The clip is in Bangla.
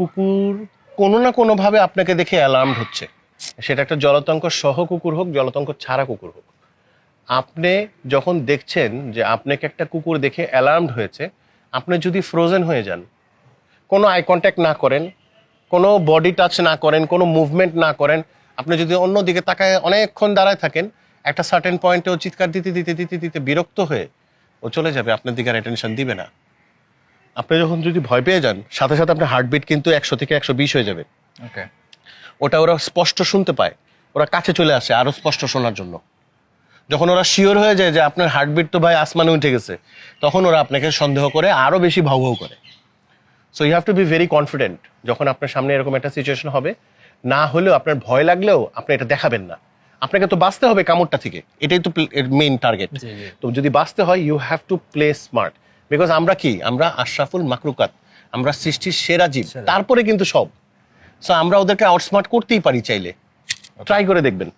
কুকুর কোনো না কোনোভাবে আপনাকে দেখে অ্যালার্ম হচ্ছে। সেটা একটা জলতঙ্ক সহ কুকুর হোক, জলতঙ্ক ছাড়া কুকুর হোক। আপনি যখন দেখছেন যে আপনাকে একটা কুকুর দেখে অ্যালার্মড হয়েছে, আপনি যদি ফ্রোজেন হয়ে যান, কোনো আই কন্ট্যাক্ট না করেন, কোনো বডি টাচ না করেন, কোনো মুভমেন্ট না করেন, আপনি যদি অন্য দিকে তাকায় অনেকক্ষণ দাঁড়ায় থাকেন, একটা সার্টেন পয়েন্টে ও চিৎকার দিতে দিতে দিতে দিতে বিরক্ত হয়ে ও চলে যাবে, আপনার দিকে আর অ্যাটেনশন দিবে না। আপনি যখন যদি ভয় পেয়ে যান সাথে সাথে আপনার হার্টবিট কিন্তু একশো থেকে একশো বিশ হয়ে যাবে। ওকে ওটা ওরা স্পষ্ট শুনতে পায়। ওরা কাছে চলে আসে আরও স্পষ্ট শোনার জন্য। যখন ওরা শিওর হয়ে যায় যে আপনার হার্টবিট তো ভাই আসমানে উঠে গেছে তখন ওরা আপনাকে সন্দেহ করে আরও বেশি ভাউ ভাউ করে। So you have to be very confident যখন আপনার সামনে এরকম একটা সিচুয়েশন হবে। না হলেও আপনার ভয় লাগলেও আপনি এটা দেখাবেন না। আপনাকে তো বাঁচতে হবে কামড়টা থেকে। এটাই তো মেইন টার্গেট। তো যদি বাঁচতে হয় you have to play smart because আমরা কি? আমরা আশরাফুল মাকরুকাত আমরা সৃষ্টির সেরা জীব। তারপরে কিন্তু সব। সো আমরা ওদেরকে আউটস্মার্ট করতেই পারি চাইলে। ট্রাই করে দেখবেন।